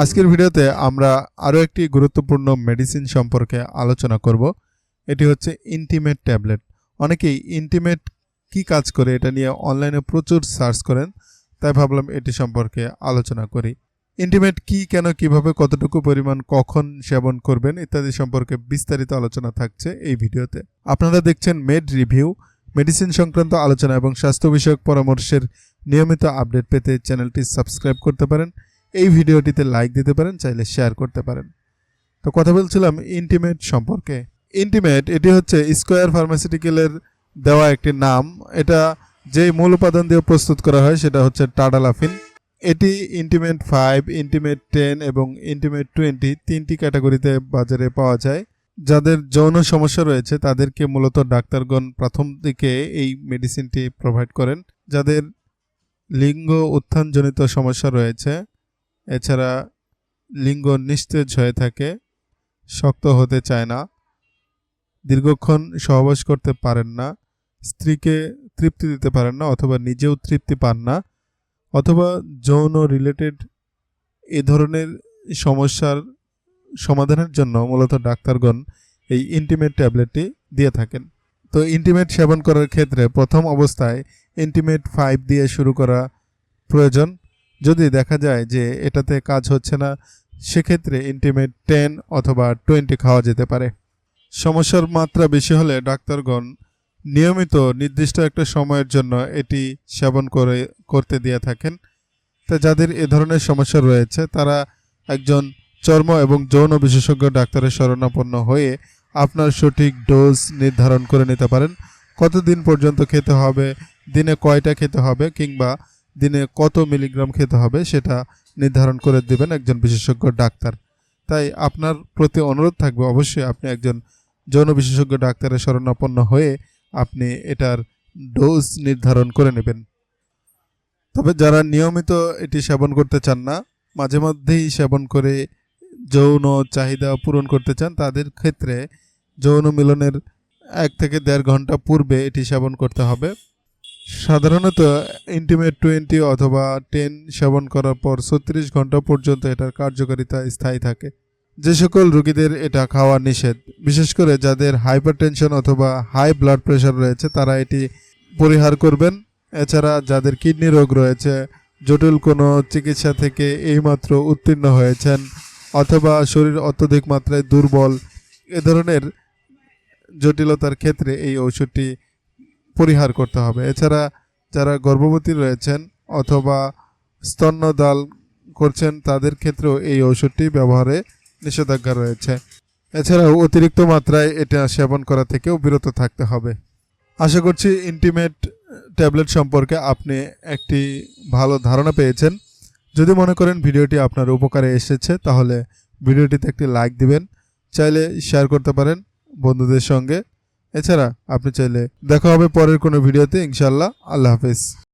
আজকের ভিডিওতে আমরা আরও একটি গুরুত্বপূর্ণ মেডিসিন সম্পর্কে আলোচনা করব। এটি হচ্ছে ইন্টিমেট ট্যাবলেট অনেকেই ইন্টিমেট কি কাজ করে এটা নিয়ে অনলাইনে প্রচুর সার্চ করেন, তাই ভাবলাম এটি সম্পর্কে আলোচনা করি। ইন্টিমেট কি, কেন, কীভাবে, কতটুকু পরিমাণ, কখন সেবন করবেন ইত্যাদি সম্পর্কে বিস্তারিত আলোচনা থাকছে এই ভিডিওতে। আপনারা দেখছেন মেড রিভিউ মেডিসিন সংক্রান্ত আলোচনা এবং স্বাস্থ্য বিষয়ক পরামর্শের নিয়মিত আপডেট পেতে চ্যানেলটি সাবস্ক্রাইব করতে পারেন। এই ভিডিওটিতে লাইক দিতে পারেন, চাইলে শেয়ার করতে পারেন। তো কথা বলছিলাম ইন্টিমেট সম্পর্কে। ইন্টিমেট এটি হচ্ছে স্কোয়ার ফার্মাসিউটিক্যালের দেওয়া একটি নাম। এটা যেই মূল উপাদান দিয়ে প্রস্তুত করা হয়, সেটা হচ্ছে টাডালাফিন। এটি ইন্টিমেট ফাইভ ইন্টিমেট টেন এবং ইন্টিমেট টোয়েন্টি তিনটি ক্যাটাগরিতে বাজারে পাওয়া যায়। যাদের যৌন সমস্যা রয়েছে, তাদেরকে মূলত ডাক্তারগণ প্রথম দিকে এই মেডিসিনটি প্রোভাইড করেন। যাদের লিঙ্গ উত্থানজনিত সমস্যা রয়েছে এছাড়া লিঙ্গ নিস্তেজ হয়ে থাকে, শক্ত হতে চায় না, দীর্ঘক্ষণ সহবাস করতে পারেন না, স্ত্রীকে তৃপ্তি দিতে পারেন না অথবা নিজেও তৃপ্তি পান না, অথবা যৌন রিলেটেড এ ধরনের সমস্যার সমাধানের জন্য মূলত ডাক্তারগণ এই ইন্টিমেট ট্যাবলেটটি দিয়ে থাকেন। তো ইন্টিমেট সেবন করার ক্ষেত্রে প্রথম অবস্থায় ইন্টিমেট ফাইভ দিয়ে শুরু করা প্রয়োজন। যদি দেখা যায় যে এটাতে কাজ হচ্ছে না, সেক্ষেত্রে ইন্টিমেট টেন অথবা টোয়েন্টি খাওয়া যেতে পারে। সমস্যার মাত্রা বেশি হলে ডাক্তারগণ নিয়মিত নির্দিষ্ট একটা সময়ের জন্য এটি সেবন করে, করতে দিয়ে থাকেন। তা যাদের এ ধরনের সমস্যা রয়েছে, তারা একজন চর্ম এবং যৌন বিশেষজ্ঞ ডাক্তারের শরণাপন্ন হয়ে আপনার সঠিক ডোজ নির্ধারণ করে নিতে পারেন। কতদিন পর্যন্ত খেতে হবে, দিনে কয়টা খেতে হবে কিংবা দিনে কত মিলিগ্রাম খেতে হবে সেটা নির্ধারণ করে দেবেন একজন বিশেষজ্ঞ ডাক্তার। তাই আপনার প্রতি অনুরোধ থাকবে অবশ্যই আপনি একজন যৌন বিশেষজ্ঞ ডাক্তারের শরণাপন্ন হয়ে আপনি এটার ডোজ নির্ধারণ করে নেবেন। তবে যারা নিয়মিত এটি সেবন করতে চান না, মাঝে মধ্যেই সেবন করে যৌন চাহিদা পূরণ করতে চান, তাদের ক্ষেত্রে যৌন মিলনের এক থেকে দেড় ঘণ্টা পূর্বে এটি সেবন করতে হবে। সাধারণত ইন্টিমেট টোয়েন্টি অথবা টেন সেবন করার পর ছত্রিশ ঘণ্টা পর্যন্ত এটার কার্যকারিতা স্থায়ী থাকে। যে সকল রোগীদের এটা খাওয়া নিষেধ। বিশেষ করে যাদের হাইপারটেনশন অথবা হাই ব্লাড প্রেশার রয়েছে, তারা এটি পরিহার করবেন। এছাড়া যাদের কিডনি রোগ রয়েছে, জটিল কোনো চিকিৎসা থেকে এইমাত্র উত্তীর্ণ হয়েছেন অথবা শরীর অত্যধিক মাত্রায় দুর্বল, এ ধরনের জটিলতার ক্ষেত্রে এই ঔষধটি পরিহার করতে হবে। এছাড়া যারা গর্ভবতী রয়েছেন অথবা স্তন্যদাল করছেন, তাদের ক্ষেত্রেও এই ঔষধটি ব্যবহারে নিষেধাজ্ঞা রয়েছে। এছাড়াও অতিরিক্ত মাত্রায় এটা সেবন করা থেকেও বিরত থাকতে হবে। আশা করছি ইন্টিমেট ট্যাবলেট সম্পর্কে আপনি একটি ভালো ধারণা পেয়েছেন। যদি মনে করেন ভিডিওটি আপনার উপকারে এসেছে, তাহলে ভিডিওটিতে একটি লাইক দিবেন। চাইলে শেয়ার করতে পারেন বন্ধুদের সঙ্গে। এছাড়া আপনি চাইলে দেখা হবে পরের কোনো ভিডিওতে ইনশাল্লাহ আল্লাহ হাফিজ।